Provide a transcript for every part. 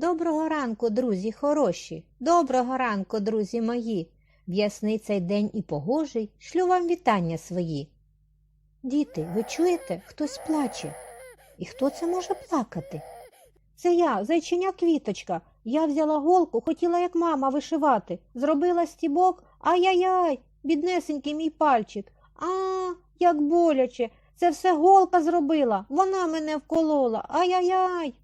Доброго ранку, друзі хороші, доброго ранку, друзі мої. В ясний цей день і погожий шлю вам вітання свої. Діти, ви чуєте, хтось плаче. І хто це може плакати? Це я, зайчиня квіточка. Я взяла голку, хотіла, як мама, вишивати. Зробила стібок, ай-яй-яй, біднесенький мій пальчик. А, як боляче. Це все голка зробила. Вона мене вколола. Ай-яй-яй.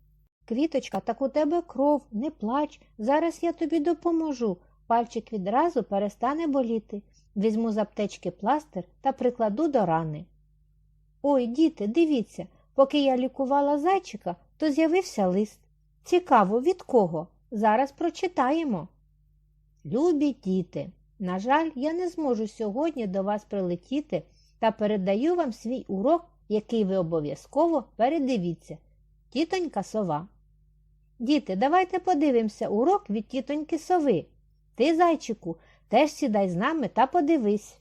Квіточка, так у тебе кров, не плач. Зараз я тобі допоможу. Пальчик відразу перестане боліти. Візьму з аптечки пластир та прикладу до рани. Ой, діти, дивіться, поки я лікувала зайчика, то з'явився лист. Цікаво, від кого? Зараз прочитаємо. Любі діти, на жаль, я не зможу сьогодні до вас прилетіти та передаю вам свій урок, який ви обов'язково передивіться. Тітонька сова. Діти, давайте подивимося урок від тітоньки сови. Ти, зайчику, теж сідай з нами та подивись.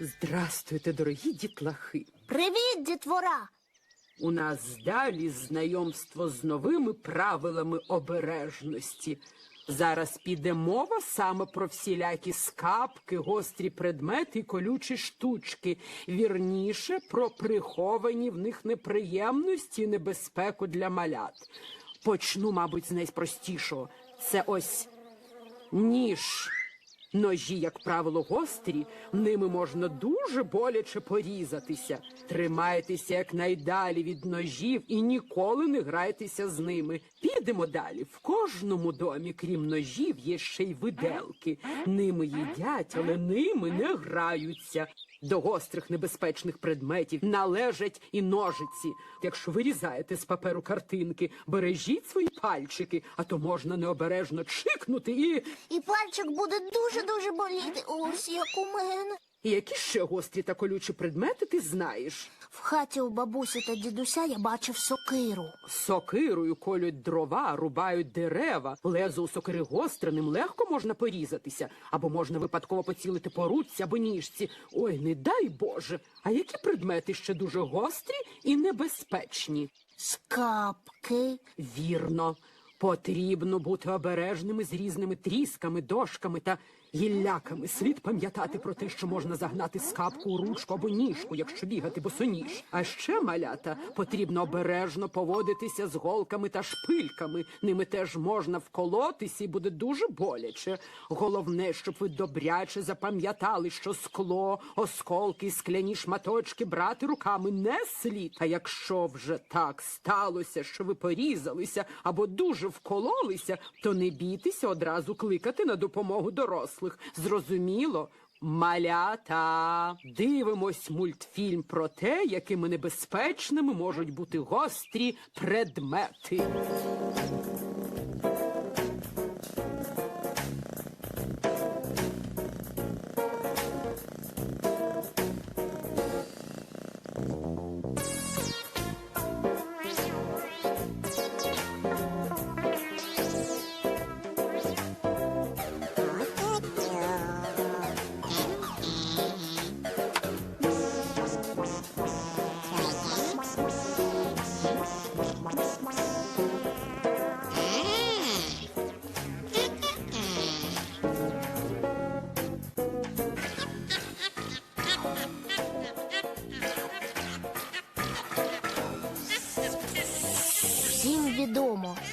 Здрастуйте, дорогі дітлахи. Привіт, дітвора! У нас далі знайомство з новими правилами обережності. Зараз піде мова саме про всілякі скапки, гострі предмети і колючі штучки. Вірніше про приховані в них неприємності і небезпеку для малят. Почну, мабуть, з найпростішого. Це ось ніж. Ножі, як правило, гострі, ними можна дуже боляче порізатися. Тримайтеся якнайдалі від ножів і ніколи не грайтеся з ними. Підемо далі. В кожному домі, крім ножів, є ще й виделки. Ними їдять, але ними не граються. До гострих небезпечних предметів належать і ножиці. Якщо вирізаєте з паперу картинки, бережіть свої пальчики, а то можна необережно чикнути і. І пальчик буде дуже-дуже боліти. Ось як у мене. І які ще гострі та колючі предмети ти знаєш? В хаті у бабусі та дідуся я бачив сокиру. Сокирою колють дрова, рубають дерева. Лезо у сокири гостре, ним легко можна порізатися, або можна випадково поцілити по руці або ніжці. Ой, не дай Боже. А які предмети ще дуже гострі і небезпечні? Скапки. Вірно, потрібно бути обережними з різними трісками, дошками та гілляками. Слід пам'ятати про те, що можна загнати скапку у ручку або ніжку, якщо бігати босоніж. А ще, малята, потрібно обережно поводитися з голками та шпильками. Ними теж можна вколотися і буде дуже боляче. Головне, щоб ви добряче запам'ятали, що скло, осколки, скляні шматочки брати руками не слід. А якщо вже так сталося, що ви порізалися або дуже вкололися, то не бійтеся одразу кликати на допомогу дорослих. Зрозуміло? Малята, дивимось мультфільм про те, якими небезпечними можуть бути гострі предмети.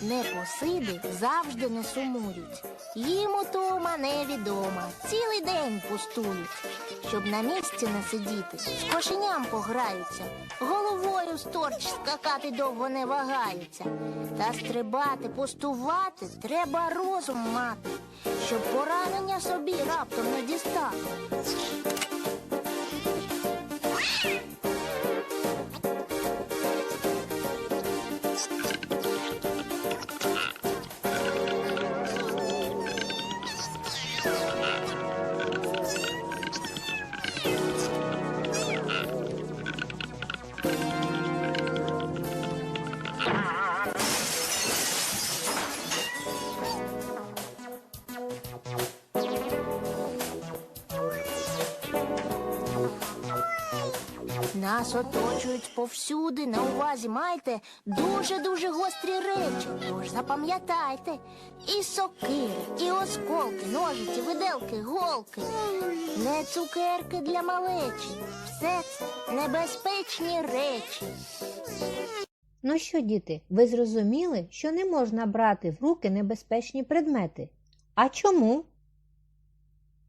Непосиди завжди не сумують. Їм утома невідома, цілий день пустують. Щоб на місці не сидіти, з кошеням пограються, головою сторч скакати довго не вагаються. Та стрибати, пустувати треба розум мати, щоб поранення собі раптом не дістати. Нас оточують повсюди, на увазі майте дуже-дуже гострі речі. Тож запам'ятайте. І сокири, і осколки, ножиці, виделки, голки. Не цукерки для малечі. Все це небезпечні речі. Ну що, діти, ви зрозуміли, що не можна брати в руки небезпечні предмети? А чому?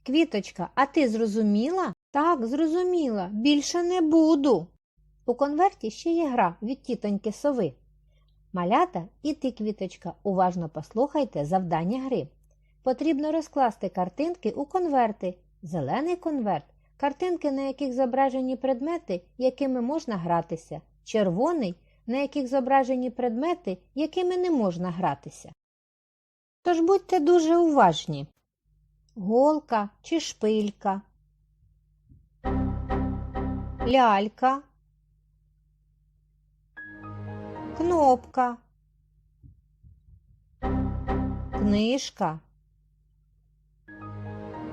Квіточка, а ти зрозуміла? Так, зрозуміла. Більше не буду. У конверті ще є гра від тітоньки сови. Малята і ти, квіточка, уважно послухайте завдання гри. Потрібно розкласти картинки у конверти. Зелений конверт картинки, на яких зображені предмети, якими можна гратися. Червоний на яких зображені предмети, якими не можна гратися. Тож будьте дуже уважні. Голка чи шпилька, лялька, кнопка, книжка,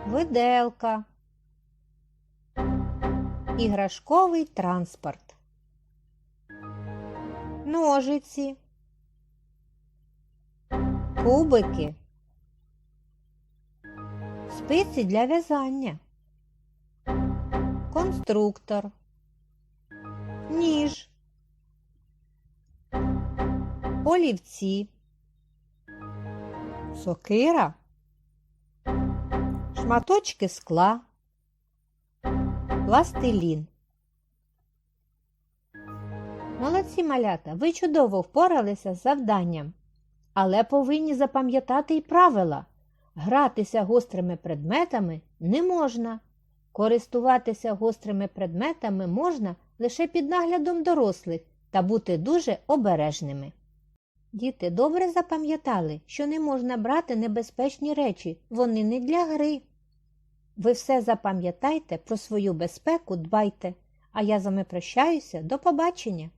виделка, іграшковий транспорт. Ножиці, кубики, спиці для в'язання, конструктор, ніж, олівці, сокира, шматочки скла, пластилін. Молодці малята, ви чудово впоралися з завданням. Але повинні запам'ятати й правила. Гратися гострими предметами не можна. Користуватися гострими предметами можна лише під наглядом дорослих та бути дуже обережними. Діти добре запам'ятали, що не можна брати небезпечні речі, вони не для гри. Ви все запам'ятайте, про свою безпеку дбайте, а я з вами прощаюся, до побачення!